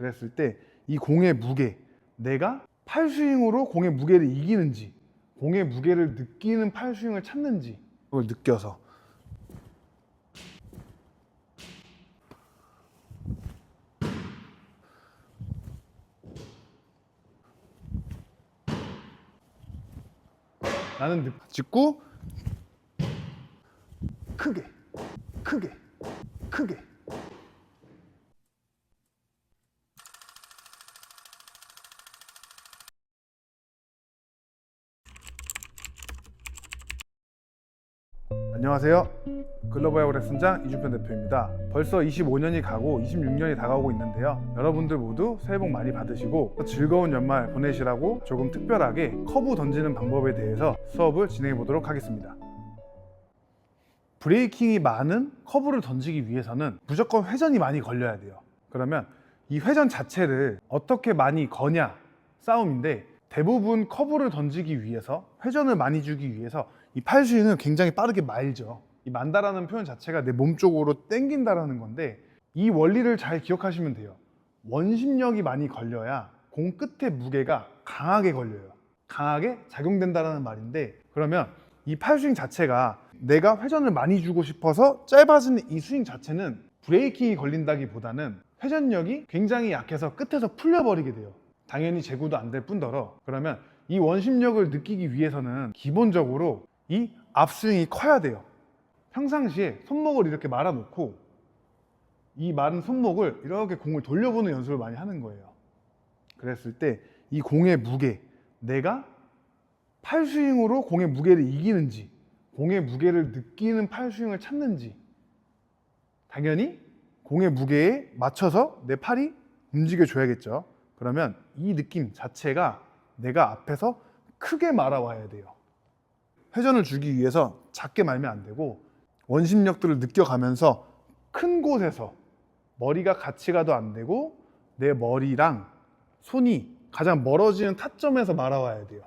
그랬을 때 이 공의 무게, 내가 팔스윙으로 공의 무게를 이기는지, 공의 무게를 느끼는 팔스윙을 찾는지, 그걸 느껴서. 나는 느- 찍고 크게, 크게, 크게. 안녕하세요. 글로벌 레슨장 이준편 대표입니다. 벌써 25년이 가고 26년이 다가오고 있는데요. 여러분들 모두 새해 복 많이 받으시고 즐거운 연말 보내시라고 조금 특별하게 커브 던지는 방법에 대해서 수업을 진행해 보도록 하겠습니다. 브레이킹이 많은 커브를 던지기 위해서는 무조건 회전이 많이 걸려야 돼요. 그러면 이 회전 자체를 어떻게 많이 거냐 싸움인데 대부분 커브를 던지기 위해서 회전을 많이 주기 위해서 이 팔스윙은 굉장히 빠르게 말죠. 이 만다라는 표현 자체가 내 몸 쪽으로 당긴다라는 건데 이 원리를 잘 기억하시면 돼요. 원심력이 많이 걸려야 공 끝에 무게가 강하게 걸려요. 강하게 작용된다라는 말인데 그러면 이 팔스윙 자체가 내가 회전을 많이 주고 싶어서 짧아지는 이 스윙 자체는 브레이킹이 걸린다기보다는 회전력이 굉장히 약해서 끝에서 풀려버리게 돼요. 당연히 제구도 안 될 뿐더러 그러면 이 원심력을 느끼기 위해서는 기본적으로 이 앞스윙이 커야 돼요. 평상시에 손목을 이렇게 말아놓고 이 마른 손목을 이렇게 공을 돌려보는 연습을 많이 하는 거예요. 그랬을 때 이 공의 무게, 내가 팔스윙으로 공의 무게를 이기는지, 공의 무게를 느끼는 팔스윙을 찾는지, 당연히 공의 무게에 맞춰서 내 팔이 움직여줘야겠죠. 그러면 이 느낌 자체가 내가 앞에서 크게 말아와야 돼요. 회전을 주기 위해서 작게 말면 안 되고 원심력들을 느껴가면서 큰 곳에서 머리가 같이 가도 안 되고 내 머리랑 손이 가장 멀어지는 타점에서 말아와야 돼요.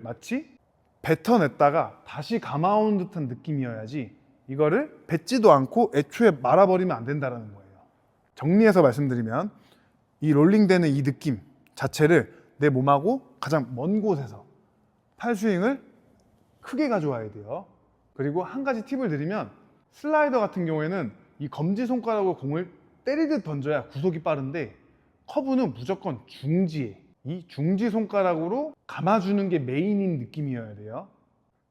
마치 뱉어냈다가 다시 감아온 듯한 느낌이어야지 이거를 뱉지도 않고 애초에 말아버리면 안 된다는 거예요. 정리해서 말씀드리면 이 롤링되는 이 느낌 자체를 내 몸하고 가장 먼 곳에서 팔스윙을 크게 가져와야 돼요. 그리고 한 가지 팁을 드리면 슬라이더 같은 경우에는 이 검지 손가락으로 공을 때리듯 던져야 구속이 빠른데 커브는 무조건 중지에 이 중지 손가락으로 감아주는 게 메인인 느낌이어야 돼요.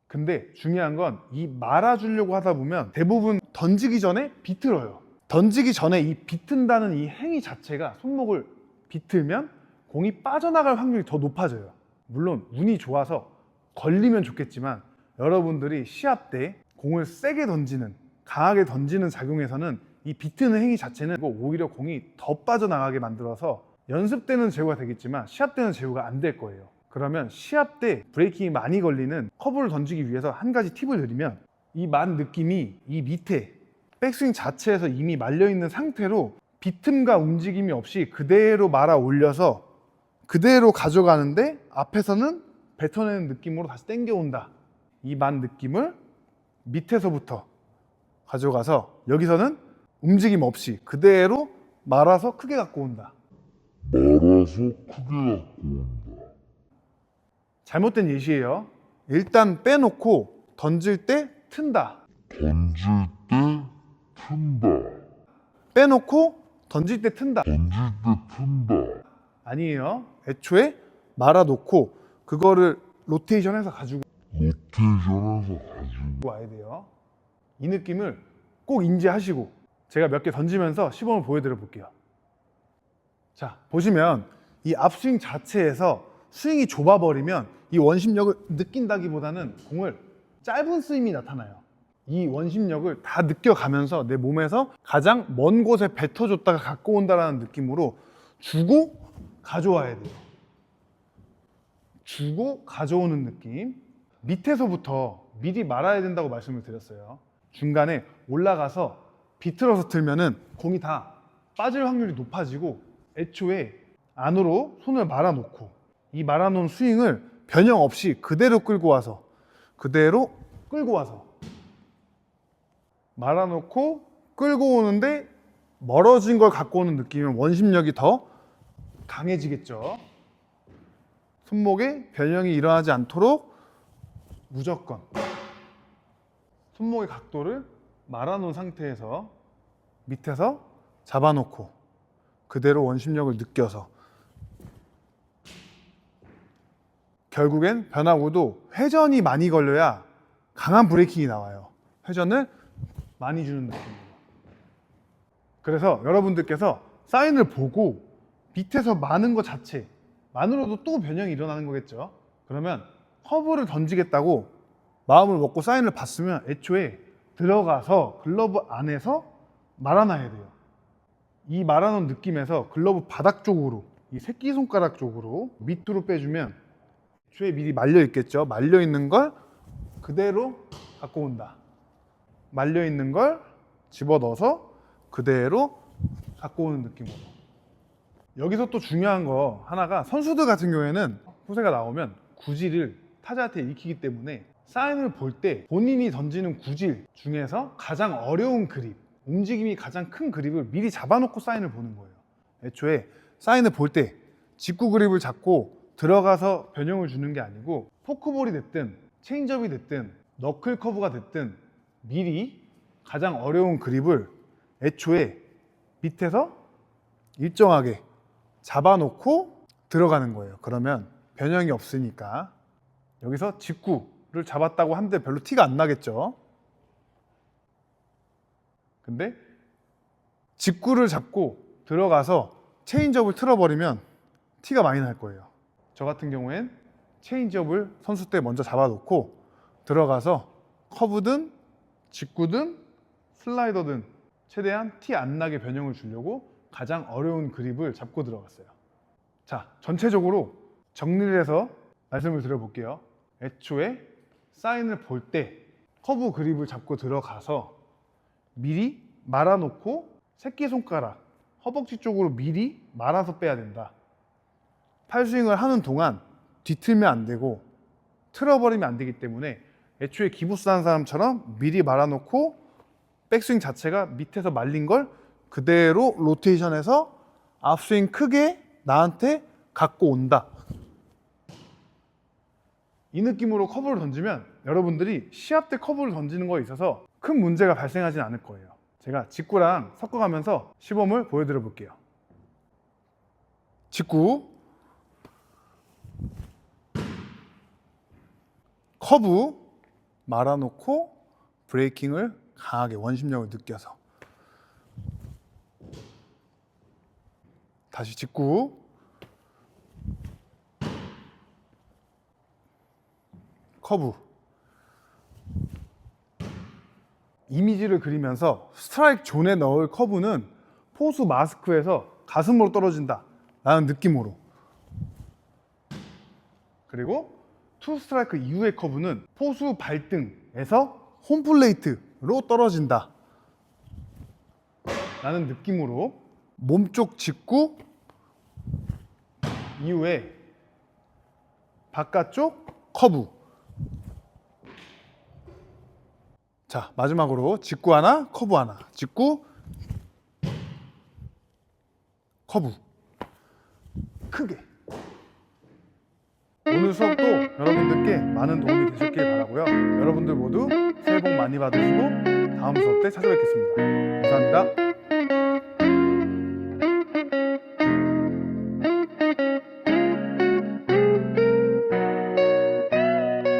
근데 중요한 건 이 말아주려고 하다 보면 대부분 던지기 전에 비틀어요. 던지기 전에 이 비튼다는 이 행위 자체가 손목을 비틀면 공이 빠져나갈 확률이 더 높아져요. 물론 운이 좋아서 걸리면 좋겠지만 여러분들이 시합 때 공을 세게 던지는 강하게 던지는 작용에서는 이 비트는 행위 자체는 오히려 공이 더 빠져나가게 만들어서 연습 때는 제구가 되겠지만 시합 때는 제구가 안 될 거예요. 그러면 시합 때 브레이킹이 많이 걸리는 커브를 던지기 위해서 한 가지 팁을 드리면 이 만 느낌이 이 밑에 백스윙 자체에서 이미 말려 있는 상태로 비틈과 움직임이 없이 그대로 말아 올려서 그대로 가져가는데 앞에서는 뱉어내는 느낌으로 다시 당겨온다. 이 만 느낌을 밑에서부터 가져가서 여기서는 움직임 없이 그대로 말아서 크게 갖고 온다. 말아서 크게 갖고 온다. 잘못된 예시예요. 일단 빼놓고 던질 때 튼다. 던질 때 튼다. 빼놓고 던질 때 튼다. 던질 때 튼다. 아니에요. 애초에 말아놓고 그거를 로테이션해서 가지고 로테이션에서 가지고 와야 돼요. 이 느낌을 꼭 인지하시고 제가 몇 개 던지면서 시범을 보여드려 볼게요. 자, 보시면 이 앞스윙 자체에서 스윙이 좁아버리면 이 원심력을 느낀다기보다는 공을 짧은 스윙이 나타나요. 이 원심력을 다 느껴가면서 내 몸에서 가장 먼 곳에 뱉어줬다가 갖고 온다라는 느낌으로 주고 가져와야 돼요. 주고 가져오는 느낌. 밑에서부터 미리 말아야 된다고 말씀을 드렸어요. 중간에 올라가서 비틀어서 틀면은 공이 다 빠질 확률이 높아지고 애초에 안으로 손을 말아놓고 이 말아놓은 스윙을 변형 없이 그대로 끌고 와서 그대로 끌고 와서 말아놓고 끌고 오는데 멀어진 걸 갖고 오는 느낌은 원심력이 더 강해지겠죠. 손목에 변형이 일어나지 않도록 무조건 손목의 각도를 말아놓은 상태에서 밑에서 잡아놓고 그대로 원심력을 느껴서 결국엔 변화구도 회전이 많이 걸려야 강한 브레이킹이 나와요. 회전을 많이 주는 느낌으로. 그래서 여러분들께서 사인을 보고 밑에서 많은 것 자체 만으로도 또 변형이 일어나는 거겠죠. 그러면 커브를 던지겠다고 마음을 먹고 사인을 봤으면 애초에 들어가서 글러브 안에서 말아놔야 돼요. 이 말아놓은 느낌에서 글러브 바닥 쪽으로 이 새끼손가락 쪽으로 밑으로 빼주면 애초에 미리 말려 있겠죠. 말려 있는 걸 그대로 갖고 온다. 말려 있는 걸 집어 넣어서 그대로 갖고 오는 느낌으로. 여기서 또 중요한 거 하나가 선수들 같은 경우에는 후세가 나오면 구질을 타자한테 익히기 때문에 사인을 볼 때 본인이 던지는 구질 중에서 가장 어려운 그립, 움직임이 가장 큰 그립을 미리 잡아놓고 사인을 보는 거예요. 애초에 사인을 볼 때 직구 그립을 잡고 들어가서 변형을 주는 게 아니고 포크볼이 됐든 체인지업이 됐든 너클 커브가 됐든 미리 가장 어려운 그립을 애초에 밑에서 일정하게 잡아놓고 들어가는 거예요. 그러면 변형이 없으니까 여기서 직구를 잡았다고 하는데 별로 티가 안 나겠죠. 근데 직구를 잡고 들어가서 체인지업을 틀어버리면 티가 많이 날 거예요. 저 같은 경우엔 체인지업을 선수 때 먼저 잡아놓고 들어가서 커브든 직구든 슬라이더든 최대한 티 안 나게 변형을 주려고 가장 어려운 그립을 잡고 들어갔어요. 자, 전체적으로 정리를 해서 말씀을 드려볼게요. 애초에 사인을 볼 때 커브 그립을 잡고 들어가서 미리 말아놓고 새끼손가락, 허벅지 쪽으로 미리 말아서 빼야 된다. 팔스윙을 하는 동안 뒤틀면 안 되고 틀어버리면 안 되기 때문에 애초에 기부스 하는 사람처럼 미리 말아놓고 백스윙 자체가 밑에서 말린 걸 그대로 로테이션해서 앞스윙 크게 나한테 갖고 온다. 이 느낌으로 커브를 던지면 여러분들이 시합 때 커브를 던지는 거에 있어서 큰 문제가 발생하진 않을 거예요. 제가 직구랑 섞어가면서 시범을 보여드려 볼게요. 직구, 커브 말아놓고 브레이킹을 강하게 원심력을 느껴서 다시 직구 커브. 이미지를 그리면서 스트라이크 존에 넣을 커브는 포수 마스크에서 가슴으로 떨어진다 라는 느낌으로. 그리고 투 스트라이크 이후의 커브는 포수 발등에서 홈플레이트로 떨어진다 라는 느낌으로 몸쪽 직구 이후에 바깥쪽 커브 자 마지막으로 직구 하나 커브 하나. 직구 커브. 크게. 오늘 수업도 여러분들께 많은 도움이 되셨길 바라고요. 여러분들 모두 새해 복 많이 받으시고 다음 수업 때 찾아뵙겠습니다. 감사합니다